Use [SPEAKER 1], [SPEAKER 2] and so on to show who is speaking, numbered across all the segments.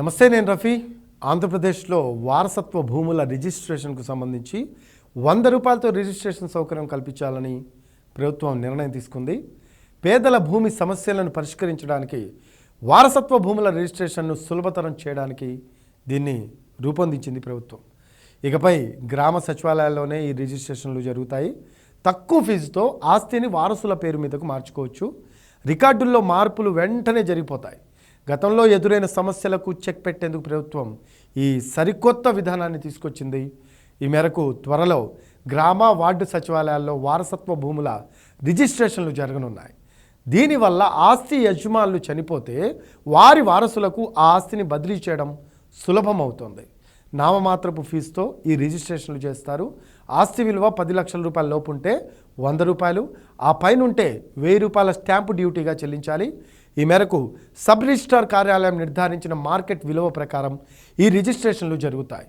[SPEAKER 1] నమస్తే నేను రఫీ. ఆంధ్రప్రదేశ్లో వారసత్వ భూముల రిజిస్ట్రేషన్కు సంబంధించి వంద రూపాయలతో రిజిస్ట్రేషన్ సౌకర్యం కల్పించాలని ప్రభుత్వం నిర్ణయం తీసుకుంది. పేదల భూమి సమస్యలను పరిష్కరించడానికి వారసత్వ భూముల రిజిస్ట్రేషన్ను సులభతరం చేయడానికి దీన్ని రూపొందించింది ప్రభుత్వం. ఇకపై గ్రామ సచివాలయాల్లోనే ఈ రిజిస్ట్రేషన్లు జరుగుతాయి. తక్కువ ఫీజుతో ఆస్తిని వారసుల పేరు మీదకు మార్చుకోవచ్చు. రికార్డుల్లో మార్పులు వెంటనే జరిగిపోతాయి. గతంలో ఎదురైన సమస్యలకు చెక్ పెట్టేందుకు ప్రభుత్వం ఈ సరికొత్త విధానాన్ని తీసుకొచ్చింది. ఈ మేరకు త్వరలో గ్రామ వార్డు సచివాలయాల్లో వారసత్వ భూముల రిజిస్ట్రేషన్లు జరగనున్నాయి. దీనివల్ల ఆస్తి యజమానులు చనిపోతే వారి వారసులకు ఆ ఆస్తిని బదిలీ చేయడం సులభమవుతుంది. నామమాత్రపు ఫీజుతో ఈ రిజిస్ట్రేషన్లు చేస్తారు. ఆస్తి విలువ పది లక్షల రూపాయల లోపు ఉంటే వంద రూపాయలు. ఆ పైన ఉంటే వెయ్యి రూపాయల స్టాంపు డ్యూటీగా చెల్లించాలి. ఈ మేరకు సబ్ రిజిస్ట్రార్ కార్యాలయం నిర్ధారించిన మార్కెట్ విలువ ప్రకారం ఈ రిజిస్ట్రేషన్లు జరుగుతాయి.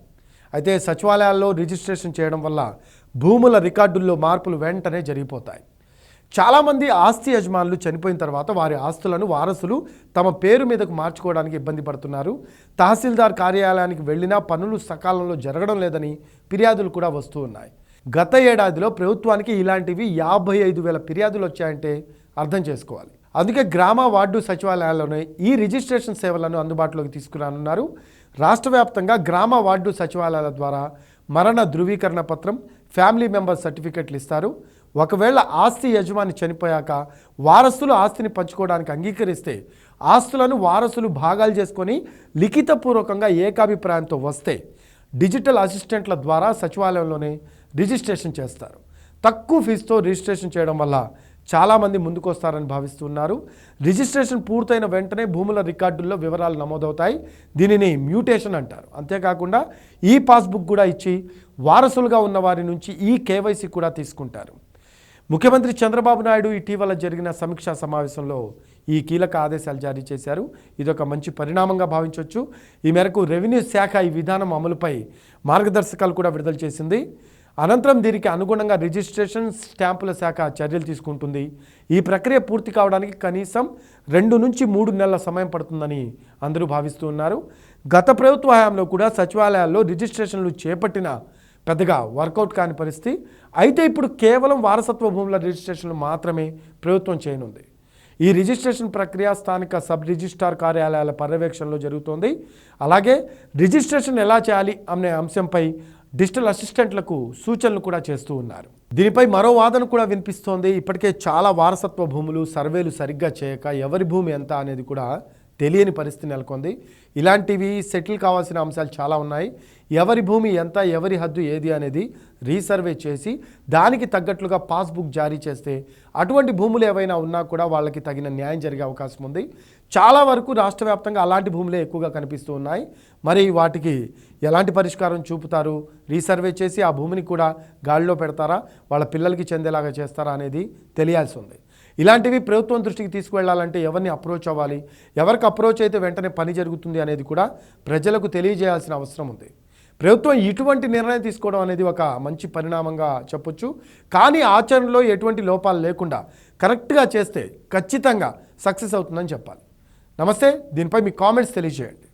[SPEAKER 1] అయితే సచివాలయాల్లో రిజిస్ట్రేషన్ చేయడం వల్ల భూముల రికార్డుల్లో మార్పులు వెంటనే జరిగిపోతాయి. చాలామంది ఆస్తి యజమానులు చనిపోయిన తర్వాత వారి ఆస్తులను వారసులు తమ పేరు మీదకు మార్చుకోవడానికి ఇబ్బంది పడుతున్నారు. తహసీల్దార్ కార్యాలయానికి వెళ్ళినా పనులు సకాలంలో జరగడం లేదని ఫిర్యాదులు కూడా వస్తూ ఉన్నాయి. గత ఏడాదిలో ప్రభుత్వానికి ఇలాంటివి యాభై ఐదు వేల ఫిర్యాదులు వచ్చాయంటే అర్థం చేసుకోవాలి. అందుకే గ్రామ వార్డు సచివాలయాల్లోనే ఈ రిజిస్ట్రేషన్ సేవలను అందుబాటులోకి తీసుకురానున్నారు. రాష్ట్ర వ్యాప్తంగా గ్రామ వార్డు సచివాలయాల ద్వారా మరణ ధృవీకరణ పత్రం ఫ్యామిలీ మెంబర్ సర్టిఫికెట్లు ఇస్తారు. ఒకవేళ ఆస్తి యజమాని చనిపోయాక వారసులు ఆస్తిని పంచుకోవడానికి అంగీకరిస్తే ఆస్తులను వారసులు భాగాలు చేసుకొని లిఖితపూర్వకంగా ఏకాభిప్రాయంతో వస్తే డిజిటల్ అసిస్టెంట్ల ద్వారా సచివాలయంలోనే రిజిస్ట్రేషన్ చేస్తారు. తక్కువ ఫీజుతో రిజిస్ట్రేషన్ చేయడం వల్ల చాలామంది ముందుకొస్తారని భావిస్తున్నారు రిజిస్ట్రేషన్ పూర్తయిన వెంటనే భూముల రికార్డుల్లో వివరాలు నమోదవుతాయి. దీనిని మ్యూటేషన్ అంటారు. అంతేకాకుండా ఈ పాస్బుక్ కూడా ఇచ్చి వారసులుగా ఉన్న వారి నుంచి ఈ కేవైసీ కూడా తీసుకుంటారు. ముఖ్యమంత్రి చంద్రబాబు నాయుడు ఇటీవల జరిగిన సమీక్షా సమావేశంలో ఈ కీలక ఆదేశాలు జారీ చేశారు. ఇదొక మంచి పరిణామంగా భావించవచ్చు ఈ మేరకు రెవెన్యూ శాఖ ఈ విధానం అమలుపై మార్గదర్శకాలు కూడా విడుదల చేసింది. అనంతరం దీనికి అనుగుణంగా రిజిస్ట్రేషన్ స్టాంపుల శాఖ చర్యలు తీసుకుంటుంది. ఈ ప్రక్రియ పూర్తి కావడానికి కనీసం రెండు నుంచి మూడు నెలల సమయం పడుతుందని అందరూ భావిస్తూ ఉన్నారు. గత ప్రభుత్వ హయాంలో కూడా సచివాలయాల్లో రిజిస్ట్రేషన్లు చేపట్టిన పెద్దగా వర్కౌట్ కాని పరిస్థితి. అయితే ఇప్పుడు కేవలం వారసత్వ భూముల రిజిస్ట్రేషన్లు మాత్రమే ప్రభుత్వం చేయనుంది. ఈ రిజిస్ట్రేషన్ ప్రక్రియ స్థానిక సబ్ రిజిస్ట్రార్ కార్యాలయాల పర్యవేక్షణలో జరుగుతోంది. అలాగే రిజిస్ట్రేషన్ ఎలా చేయాలి అనే అంశంపై డిజిటల్ అసిస్టెంట్లకు సూచనలు కూడా చేస్తూ ఉన్నారు. దీనిపై మరో వాదన కూడా వినిపిస్తోంది. ఇప్పటికే చాలా వారసత్వ భూములు సర్వేలు సరిగ్గా చేయక ఎవరి భూమి ఎంత అనేది కూడా తెలియని పరిస్థితి నెలకొంది. ఇలాంటివి సెటిల్ కావాల్సిన అంశాలు చాలా ఉన్నాయి. ఎవరి భూమి ఎంత ఎవరి హద్దు ఏది అనేది రీసర్వే చేసి దానికి తగ్గట్లుగా పాస్బుక్ జారీ చేస్తే అటువంటి భూములు ఏవైనా ఉన్నా కూడా వాళ్ళకి తగిన న్యాయం జరిగే అవకాశం ఉంది. చాలా వరకు రాష్ట్ర వ్యాప్తంగా అలాంటి భూములే ఎక్కువగా కనిపిస్తూ ఉన్నాయి. మరి వాటికి ఎలాంటి పరిష్కారం చూపుతారు? రీసర్వే చేసి ఆ భూమిని కూడా గాలిలో పెడతారా? వాళ్ళ పిల్లలకి చెందేలాగా చేస్తారా అనేది తెలియాల్సి ఉంది. ఇలాంటివి ప్రభుత్వం దృష్టికి తీసుకువెళ్ళాలంటే ఎవరిని అప్రోచ్ అవ్వాలి? ఎవరికి అప్రోచ్ అయితే వెంటనే పని జరుగుతుంది అనేది కూడా ప్రజలకు తెలియజేయాల్సిన అవసరం ఉంది. ప్రభుత్వం ఇటువంటి నిర్ణయం తీసుకోవడం అనేది ఒక మంచి పరిణామంగా చెప్పొచ్చు. కానీ ఆచరణలో ఎటువంటి లోపాలు లేకుండా కరెక్ట్గా చేస్తే ఖచ్చితంగా సక్సెస్ అవుతుందని చెప్పాలి. నమస్తే దీనిపై మీ కామెంట్స్ తెలియజేయండి.